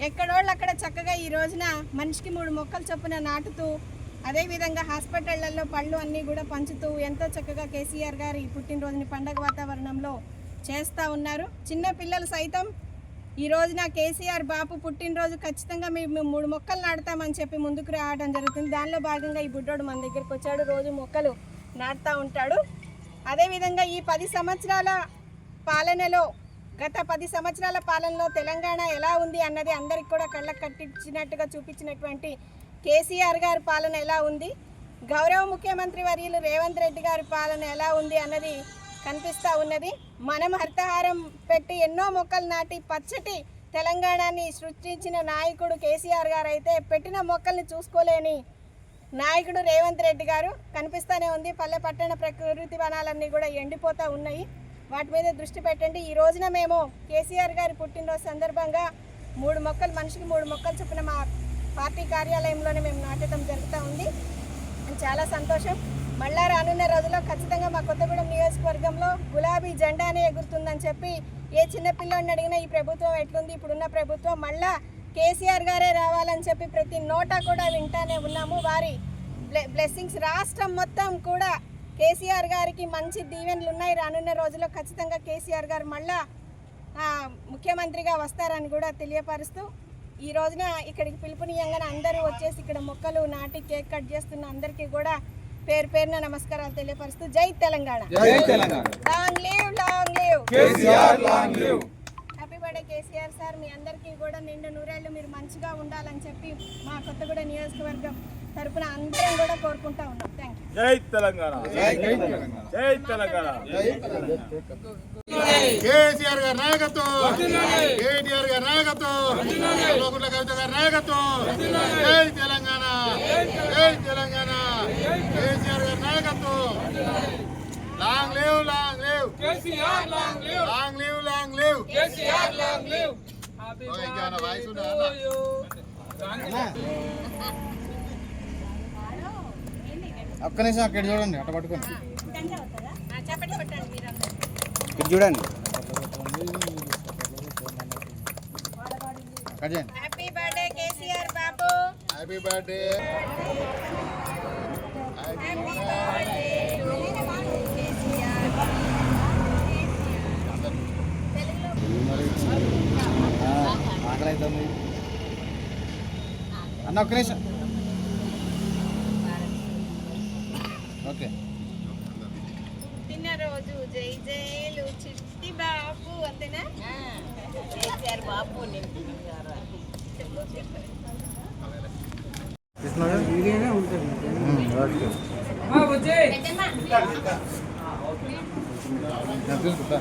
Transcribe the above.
ఎక్కడోళ్ళు అక్కడ చక్కగా ఈ రోజున మనిషికి మూడు మొక్కలు చొప్పున నాటుతూ అదేవిధంగా హాస్పిటళ్ళలో పళ్ళు అన్నీ కూడా పంచుతూ ఎంతో చక్కగా కేసీఆర్ గారు ఈ పుట్టినరోజుని పండగ వాతావరణంలో చేస్తూ ఉన్నారు. చిన్న పిల్లలు సైతం ఈ రోజున కేసీఆర్ బాపు పుట్టినరోజు ఖచ్చితంగా మేము మేము మూడు మొక్కలు నాటుతామని చెప్పి ముందుకు రావడం జరుగుతుంది. దానిలో భాగంగా ఈ బుడ్డోడు మన దగ్గరికి వచ్చాడు. రోజు మొక్కలు నాటుతూ ఉంటాడు. అదేవిధంగా ఈ పది సంవత్సరాల పాలనలో గత పది సంవత్సరాల పాలనలో తెలంగాణ ఎలా ఉంది అన్నది అందరికి కూడా కళ్ళకు కట్టించినట్టుగా చూపించినటువంటి కేసీఆర్ గారి పాలన ఎలా ఉంది? గౌరవ ముఖ్యమంత్రి వర్యులు రేవంత్ రెడ్డి గారి పాలన ఎలా ఉంది అన్నది కనిపిస్తూ ఉన్నది. మనం హరితహారం పెట్టి ఎన్నో మొక్కలు నాటి పచ్చటి తెలంగాణని సృష్టించిన నాయకుడు కేసీఆర్ గారు అయితే పెట్టిన మొక్కల్ని చూసుకోలేని నాయకుడు రేవంత్ రెడ్డి గారు. కనిపిస్తూనే ఉంది పల్లె పట్టణ ప్రకృతి వనాలన్నీ కూడా ఎండిపోతూ ఉన్నాయి. వాటి మీద దృష్టి పెట్టండి. ఈ రోజున మేము కేసీఆర్ గారి పుట్టినరోజు సందర్భంగా మూడు మొక్కలు మనిషికి మూడు మొక్కలు చొప్పున మా పార్టీ కార్యాలయంలోనే మేము నాటడం జరుగుతూ ఉంది. చాలా సంతోషం. మళ్ళా రానున్న రోజుల్లో ఖచ్చితంగా మా కొత్తగూడెం నియోజకవర్గంలో గులాబీ జెండానే ఎగురుతుందని చెప్పి ఏ చిన్నపిల్లని అడిగినా ఈ ప్రభుత్వం ఎట్లుంది ఇప్పుడున్న ప్రభుత్వం మళ్ళా కేసీఆర్ గారే రావాలని చెప్పి ప్రతి నోటా కూడా వింటానే ఉన్నాము. వారి బ్లె- బ్లెస్సింగ్స్ రాష్ట్రం మొత్తం కూడా కేసీఆర్ గారికి మంచి దీవెనలు ఉన్నాయి. రానున్న రోజుల్లో ఖచ్చితంగా కేసీఆర్ గారు మళ్ళా ముఖ్యమంత్రిగా వస్తారని కూడా తెలియపరుస్తూ ఈ రోజున ఇక్కడికి పిలుపునియంగానే అందరూ వచ్చేసి ఇక్కడ మొక్కలు నాటి కేక్ కట్ చేస్తున్న అందరికీ కూడా పేరు పేరున నమస్కారాలు తెలియపరుస్తూ జై Telangana. Long live long live happy birthday KCR sir మీ అందరికీ కూడా నిండు నూరేళ్ళు మీరు మంచిగా ఉండాలని చెప్పి మా కొత్తగూడ నియోజకవర్గం తరపున అందరం కూడా కోరుకుంటా ఉన్నాం. జై తెలంగాణ. జై తెలంగాణ. జై తెలంగాణ. కేసీఆర్ గారి నాయకత్వం. కేటీఆర్ గారి నాయకత్వం. లోకుల కవిత గారి నాయకత్వం. జై తెలంగాణ. జై తెలంగాణ. కేసీఆర్ గారి నాయకత్వం. Long live long live. KCR long live. Long live long live. KCR long live. Happy ఇంకేమైనా వాయిస్ ఉందా? నిమిషం అక్కడ చూడండి అట్ట ఇక్కడ చూడండి. అక్కడ చేయండి. హ్యాపీ బర్త్డే కేసీఆర్ బాబు. Happy birthday happy birthday KCR. ఆకలి అవుతుంది అన్న ఒక్క నిమిషం. ఓకే పుట్టినరోజు జై జైలు చిట్టి బాబు అంతేనా కేసీఆర్ బాబు ఓకే. బుజ్జి తీసుకుంటా